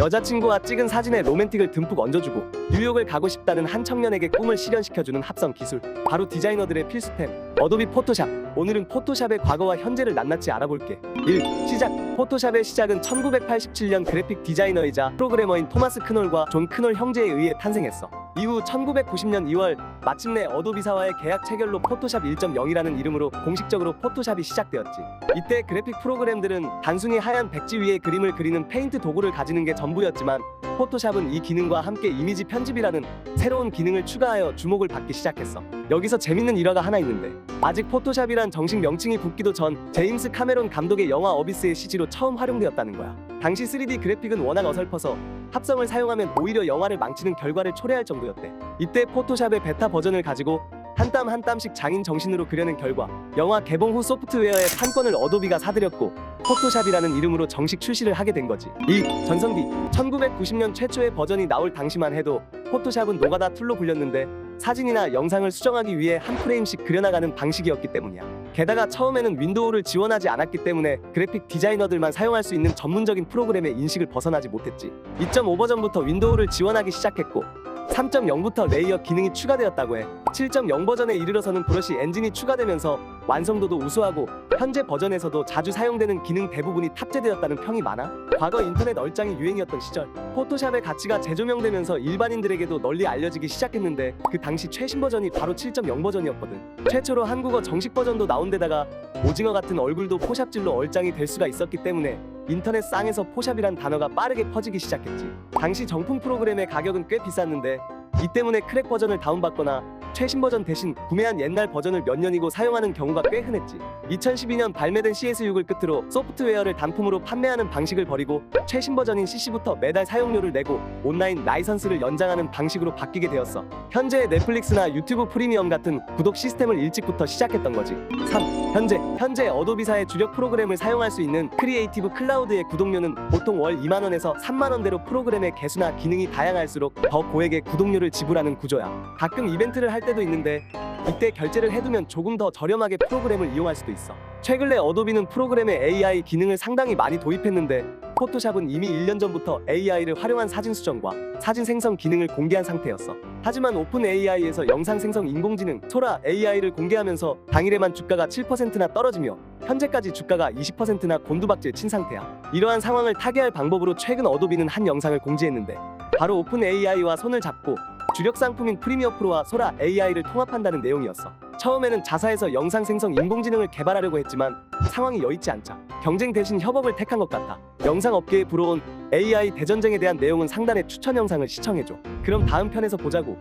여자친구와 찍은 사진에 로맨틱을 듬뿍 얹어주고 뉴욕을 가고 싶다는 한 청년에게 꿈을 실현시켜주는 합성 기술. 바로 디자이너들의 필수템 어도비 포토샵 오늘은 포토샵의 과거와 현재를 낱낱이 알아볼게 1. 시작 포토샵의 시작은 1987년 그래픽 디자이너이자 프로그래머인 토마스 크놀과 존 크놀 형제에 의해 탄생했어 이후 1990년 2월 마침내 어도비사와의 계약 체결로 포토샵 1.0이라는 이름으로 공식적으로 포토샵이 시작되었지 이때 그래픽 프로그램들은 단순히 하얀 백지 위에 그림을 그리는 페인트 도구를 가지는 게 전부였지만 포토샵은 이 기능과 함께 이미지 편집이라는 새로운 기능을 추가하여 주목을 받기 시작했어. 여기서 재밌는 일화가 하나 있는데 아직 포토샵이 란 정식 명칭이 붙기도 전 제임스 카메론 감독의 영화 어비스의 CG로 처음 활용되었다는 거야. 당시 3D 그래픽은 워낙 어설퍼서 합성을 사용하면 오히려 영화를 망치는 결과를 초래할 정도였대. 이때 포토샵의 베타 버전을 가지고 한땀한 땀씩 장인 정신으로 그려낸 결과 영화 개봉 후 소프트웨어의 판권을 어도비가 사들였고 포토샵이라는 이름으로 정식 출시를 하게 된 거지. 이 전성기 1990년 최초의 버전이 나올 당시만 해도 포토샵은 노가다 툴로 불렸는데 사진이나 영상을 수정하기 위해 한 프레임씩 그려나가는 방식이었기 때문이야. 게다가 처음에는 윈도우를 지원하지 않았기 때문에 그래픽 디자이너들만 사용할 수 있는 전문적인 프로그램의 인식을 벗어나지 못했지. 2.5 버전부터 윈도우를 지원하기 시작했고 3.0부터 레이어 기능이 추가되었다고 해. 7.0 버전에 이르러서는 브러쉬 엔진이 추가되면서 완성도도 우수하고 현재 버전에서도 자주 사용되는 기능 대부분이 탑재되었다는 평이 많아. 과거 인터넷 얼짱이 유행이었던 시절 포토샵의 가치가 재조명되면서 일반인들에게도 널리 알려지기 시작했는데 그 당시 최신 버전이 바로 7.0 버전이었거든. 최초로 한국어 정식 버전도 나온 데다가 오징어 같은 얼굴도 포샵질로 얼짱이 될 수가 있었기 때문에 인터넷 쌍에서 포샵이란 단어가 빠르게 퍼지기 시작했지. 당시 정품 프로그램의 가격은 꽤 비쌌는데 이 때문에 크랙 버전을 다운받거나 최신 버전 대신 구매한 옛날 버전을 몇 년이고 사용하는 경우가 꽤 흔했지. 2012년 발매된 CS6을 끝으로 소프트웨어를 단품으로 판매하는 방식을 버리고 최신 버전인 CC부터 매달 사용료를 내고 온라인 라이선스를 연장하는 방식으로 바뀌게 되었어. 현재 넷플릭스나 유튜브 프리미엄 같은 구독 시스템을 일찍부터 시작했던 거지. 3. 현재 현재 어도비사의 주력 프로그램을 사용할 수 있는 크리에이티브 클라우드의 구독료는 보통 월 2만 원에서 3만 원대로 프로그램의 개수나 기능이 다양할수록 더 고액의 구독료를 지불하는 구조야. 가끔 이벤트를 할 때도 있는데 이때 결제를 해두면 조금 더 저렴하게 프로그램을 이용할 수도 있어. 최근에 어도비는 프로그램에 AI 기능을 상당히 많이 도입했는데 포토샵은 이미 1년 전부터 AI를 활용한 사진 수정과 사진 생성 기능을 공개한 상태였어. 하지만 오픈 AI에서 영상 생성 인공지능 소라 AI를 공개하면서 당일에만 주가가 7%나 떨어지며 현재까지 주가가 20%나 곤두박질 친 상태야. 이러한 상황을 타개할 방법으로 최근 어도비는 한 영상을 공지했는데 바로 오픈 AI와 손을 잡고 주력 상품인 프리미어 프로와 소라 AI를 통합한다는 내용이었어. 처음에는 자사에서 영상 생성 인공지능을 개발하려고 했지만 상황이 여의치 않자 경쟁 대신 협업을 택한 것 같아. 영상 업계에 불어온 AI 대전쟁에 대한 내용은 상단의 추천 영상을 시청해줘. 그럼 다음 편에서 보자고.